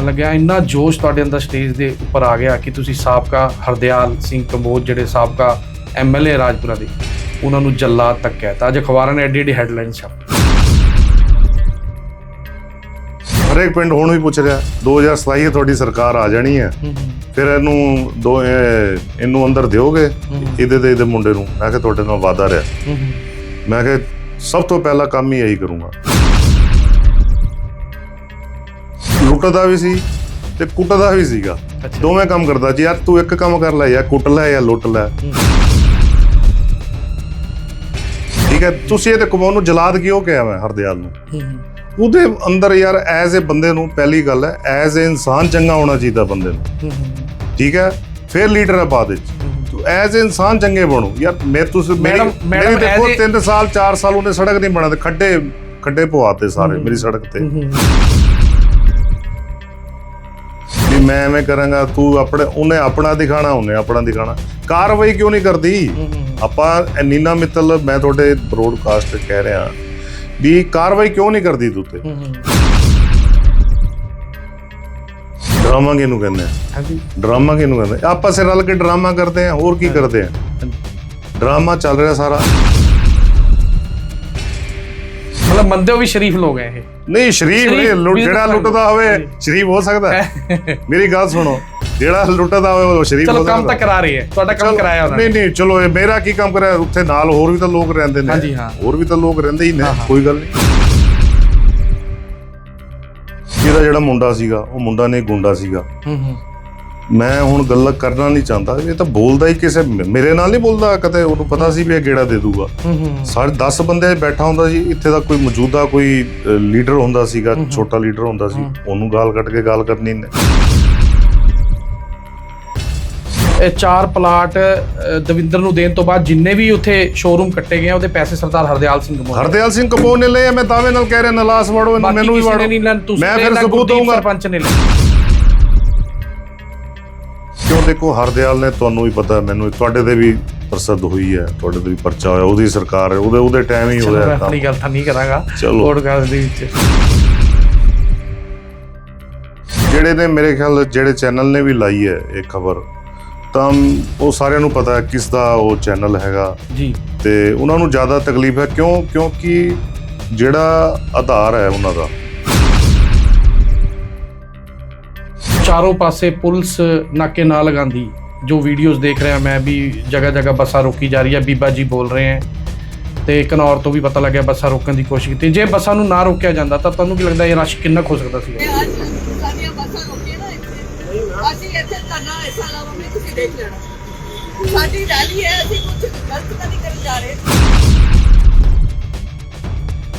ਪੁੱਛਣ ਲੱਗਿਆ ਇੰਨਾ ਜੋਸ਼ ਤੁਹਾਡੇ ਅੰਦਰ ਸਟੇਜ ਦੇ ਉੱਪਰ ਆ ਗਿਆ ਕਿ ਤੁਸੀਂ ਸਾਬਕਾ ਹਰਦਿਆਲ ਸਿੰਘ ਕੰਬੋਜ ਜਿਹੜੇ ਸਾਬਕਾ ਐਮਐਲਏ ਰਾਜਪੁਰਾ ਦੇ ਉਹਨਾਂ ਨੂੰ ਜੱਲਾਦ ਤੱਕ ਕਹਿਤਾ ਅੱਜ ਅਖਬਾਰਾਂ ਨੇ ਐਡੀ ਐਡੀ ਹੈਡਲਾਈਨ ਛਾਪੀ। ਹਰੇਕ ਪਿੰਡ ਹੁਣ ਵੀ ਪੁੱਛ ਰਿਹਾ 2027 ਹੈ ਤੁਹਾਡੀ ਸਰਕਾਰ ਆ ਜਾਣੀ ਹੈ। ਫਿਰ ਇਹਨੂੰ ਦੋ ਇਹ- ਇਹਨੂੰ ਅੰਦਰ ਦਿਓਗੇ? ਇਹਦੇ ਤੇ ਇਹਦੇ ਮੁੰਡੇ ਨੂੰ। ਮੈਂ ਕਿਹਾ ਤੁਹਾਡੇ ਨਾਲ ਵਾਦਾ ਰਿਹਾ। ਮੈਂ ਕਿਹਾ ਸਭ ਤੋਂ ਪਹਿਲਾ ਕੰਮ ਹੀ ਇਹੀ ਕਰੂੰਗਾ। ਲੁੱਟਦਾ ਵੀ ਸੀ ਤੇ ਕੁੱਟਦਾ ਵੀ ਸੀਗਾ। ਦੋਵੇਂ ਕੰਮ ਕਰਦਾ ਜੀ ਯਾਰ ਤੂੰ ਇੱਕ ਕੰਮ ਕਰ ਲੈ ਜਾਂ ਕੁੱਟ ਲੈ ਜਾਂ ਲੁੱਟ ਲੈ। ਠੀਕ ਹੈ ਤੁਸੀਂ ਇਹ ਤੇ ਕਮਾਉਣ ਨੂੰ ਜਲਾਦ ਕਿਉਂ ਕਿਹਾ ਮੈਂ ਹਰਦਿਆਲ ਨੂੰ? ਉਹਦੇ ਅੰਦਰ ਯਾਰ ਐਜ਼ ਅ ਬੰਦੇ ਨੂੰ ਪਹਿਲੀ ਗੱਲ ਹੈ ਐਜ਼ ਅ ਇਨਸਾਨ ਚੰਗਾ ਹੋਣਾ ਚਾਹੀਦਾ ਬੰਦੇ ਨੂੰ। ਠੀਕ ਹੈ ਫਿਰ ਲੀਡਰ ਹੈ ਬਾਅਦ ਵਿੱਚ। ਤੂੰ ਐਜ਼ ਇਨਸਾਨ ਚੰਗੇ ਬਣੋ। ਯਾਰ ਮੈਂ ਤੁਸੀਂ ਮੇਰੀ ਮੇਰੀ ਦੇਖੋ as a- 3 ਸਾਲ 4 ਸਾਲ ਉਹਨੇ ਸੜਕ ਨਹੀਂ ਬਣਾਦੇ ਖੱਡੇ ਖੱਡੇ ਪਵਾਤੇ ਸਾਰੇ ਮੇਰੀ ਸੜਕ ਤੇ। ਮੈਂ ਐਵੇਂ ਕਰਾਂਗਾ ਤੂੰ ਆਪਣੇ ਉਹਨੇ ਆਪਣਾ ਦਿਖਾਣਾ ਉਹਨੇ ਆਪਣਾ ਦਿਖਾਣਾ। ਕਾਰਵਾਈ ਕਿਉਂ ਨਹੀਂ ਕਰਦੀ? ਆਪਾਂ ਨੀਨਾ ਮਿੱਤਲ ਮੈਂ ਤੁਹਾਡੇ ਬ੍ਰੋਡਕਾਸਟ ਕਹਿ ਰਿਹਾ ਵੀ ਕਾਰਵਾਈ ਕਿਉਂ ਨਹੀਂ ਕਰਦੀ ਤੂੰ ਤੇ ਡਰਾਮਾ ਕਿਹਨੂੰ ਕਹਿੰਦੇ ਆ? ਹਾਂਜੀ। ਡਰਾਮਾ ਕਿਹਨੂੰ ਕਹਿੰਦੇ? ਆਪਾਂ ਸੇ ਰਲ ਕੇ ਡਰਾਮਾ ਕਰਦੇ ਆ ਹੋਰ ਕੀ ਕਰਦੇ ਆ? ਡਰਾਮਾ ਚੱਲ ਰਿਹਾ ਸਾਰਾ। ਮੰਦੇ ਹੋ ਵੀ ਸ਼ਰੀਫ ਲੋਕ ਹੈ ਇਹ? ਨਹੀਂ ਸ਼ਰੀਫ ਨਹੀਂ ਲੁੱਟ- ਜਿਹੜਾ ਲੁੱਟਦਾ ਹੋਵੇ। ਸ਼ਰੀਫ ਹੋ ਸਕਦਾ। ਮੇਰੀ ਗੱਲ ਸੁਣੋ ਜਿਹੜਾ ਲੁੱਟਦਾ ਹੋਵੇ ਉਹ ਸ਼ਰੀਫ ਚਲੋ ਹੋ ਕੰਮ ਸਕਦਾ। ਤਾਂ ਕਰਾ ਰਹੀ ਹੈ ਤੁਹਾਡਾ ਕੰਮ ਚਲੋ, ਕਰਾਇਆ ਉਹਨਾਂ ਨਹੀਂ ਨੇ। ਨਹੀਂ ਚਲੋ ਇਹ ਮੇਰਾ ਕੀ ਕੰਮ ਕਰਿਆ ਉੱਥੇ ਨਾਲ ਹੋਰ ਵੀ ਤਾਂ ਲੋਕ ਰਹਿੰਦੇ ਨੇ। ਹਾਂਜੀ, ਹਾਂ। ਹੋਰ ਵੀ ਤਾਂ ਲੋਕ ਰਹਿੰਦੇ ਹੀ ਨੇ। ਕੋਈ ਗੱਲ ਨਹੀਂ। ਇਹਦਾ ਜਿਹੜਾ ਮੁੰਡਾ ਸੀਗਾ ਉਹ ਮੁੰਡਾ ਨਹੀਂ ਗੁੰਡਾ ਸੀਗਾ। ਹੂੰ ਹੂੰ। ਮੈਂ ਹੁਣ ਗੱਲ ਕਰਨਾ ਨਹੀਂ ਚਾਹੁੰਦਾ। ਇਹ ਤਾਂ ਬੋਲਦਾ ਹੀ ਕਿਸੇ ਮੇਰੇ ਨਾਲ ਨਹੀਂ ਬੋਲਦਾ ਕਦੇ ਉਹਨੂੰ ਪਤਾ ਸੀ ਵੀ ਇਹ ਗੇੜਾ ਦੇ ਦੂਗਾ। ਸਾਰੇ 10 ਬੰਦੇ ਬੈਠਾ ਹੁੰਦਾ ਸੀ ਇੱਥੇ ਦਾ ਕੋਈ ਮੌਜੂਦਾ ਕੋਈ ਲੀਡਰ ਹੁੰਦਾ ਸੀਗਾ ਛੋਟਾ ਲੀਡਰ ਹੁੰਦਾ ਸੀ ਉਹਨੂੰ ਗਾਲ ਕੱਢ ਕੇ ਗਾਲ ਕਰਨੀ ਨੇ। ਇਹ ਚਾਰ ਪਲਾਟ ਦਵਿੰਦਰ ਨੂੰ ਦੇਣ ਤੋਂ ਬਾਅਦ ਜਿੰਨੇ ਵੀ ਉੱਥੇ ਸ਼ੋਰੂਮ ਕੱਟੇ ਗਏ ਉਹਦੇ ਪੈਸੇ ਸਰਦਾਰ ਹਰਦਿਆਲ ਸਿੰਘ ਕਮੋਰ ਹਰਦਿਆਲ ਸਿੰਘ ਕਪੂਰ ਨੇ ਲਏ ਮੈਂ ਦਾਅਵੇ ਨਾਲ ਕਹਿ ਰਿਹਾ ਨਲਾਸ ਵੜੋ ਮੈਨੂੰ ਵੀ ਵੜੋ। ਮੈਂ ਫਿਰ ਸਬੂਤ ਦਊਂਗਾ। ਸਰਪੰਚ ਨੇ ਲੈ ਕਿਉਂ ਦੇਖੋ ਹਰਦਿਆਲ ਨੇ ਤੁਹਾਨੂੰ ਵੀ ਪਤਾ ਮੈਨੂੰ ਤੁਹਾਡੇ ਤੇ ਵੀ ਪ੍ਰਸਿੱਧ ਹੋਈ ਹੈ ਤੁਹਾਡੇ ਤੇ ਵੀ ਪਰਚਾ ਹੋਇਆ ਉਹਦੀ ਸਰਕਾਰ ਹੈ ਉਹਦੇ ਉਹਦੇ ਟਾਈਮ ਹੀ ਹੋਇਆ ਕੰਮ। ਆਪਣੀ ਗੱਲ ਤਾਂ ਨਹੀਂ ਕਰਾਂਗਾ। ਪੋਡਕਾਸਟ ਦੇ ਵਿੱਚ ਜਿਹੜੇ ਨੇ ਮੇਰੇ ਖਿਆਲ ਜਿਹੜੇ ਚੈਨਲ ਨੇ ਵੀ ਲਾਈ ਹੈ ਇਹ ਖਬਰ ਤਾਂ ਉਹ ਸਾਰਿਆਂ ਨੂੰ ਪਤਾ ਹੈ ਕਿਸ ਦਾ ਉਹ ਚੈਨਲ ਹੈਗਾ ਜੀ ਤੇ ਉਹਨਾਂ ਨੂੰ ਜ਼ਿਆਦਾ ਤਕਲੀਫ ਹੈ ਕਿਉਂ ਕਿਉਂਕਿ ਜਿਹੜਾ ਆਧਾਰ ਹੈ ਉਹਨਾਂ ਦਾ ਚਾਰੋਂ ਪਾਸੇ ਪੁਲਿਸ ਨਾਕੇ ਨਾ ਲਗਾਉਂਦੀ। ਜੋ ਵੀਡੀਓਜ਼ ਦੇਖ ਰਿਹਾ ਮੈਂ ਵੀ ਜਗ੍ਹਾ ਜਗ੍ਹਾ ਬੱਸਾਂ ਰੋਕੀ ਜਾ ਰਹੀ ਹੈ ਬੀਬਾ ਜੀ ਬੋਲ ਰਹੇ ਹੈ ਤੇ ਕਨੌਰ ਤੋਂ ਵੀ ਪਤਾ ਲੱਗਿਆ ਬੱਸਾਂ ਰੋਕਣ ਦੀ ਕੋਸ਼ਿਸ਼ ਕੀਤੀ। ਜੇ ਬੱਸਾਂ ਨੂੰ ਨਾ ਰੋਕਿਆ ਜਾਂਦਾ ਤਾਂ ਤੁਹਾਨੂੰ ਕੀ ਲੱਗਦਾ ਇਹ ਰਸ਼ ਕਿੰਨਾ ਕੁ ਹੋ ਸਕਦਾ ਸੀ? ਸਾਡੀਆਂ ਬੱਸਾਂ ਰੋਕੀਆਂ ਨਾ ਇੱਥੇ। ਅਸੀਂ ਇੱਥੇ ਧਰਨਾ ਐਸਾ ਲਾਵਾਂਗੇ ਤੁਸੀਂ ਦੇਖ ਲੈਣਾ। ਸਾਡੀ ਰੈਲੀ ਹੈ, ਅਸੀਂ ਕੁਝ ਗਲਤ ਤਾਂ ਨਹੀਂ ਕਰਨ ਜਾ ਰਹੇ।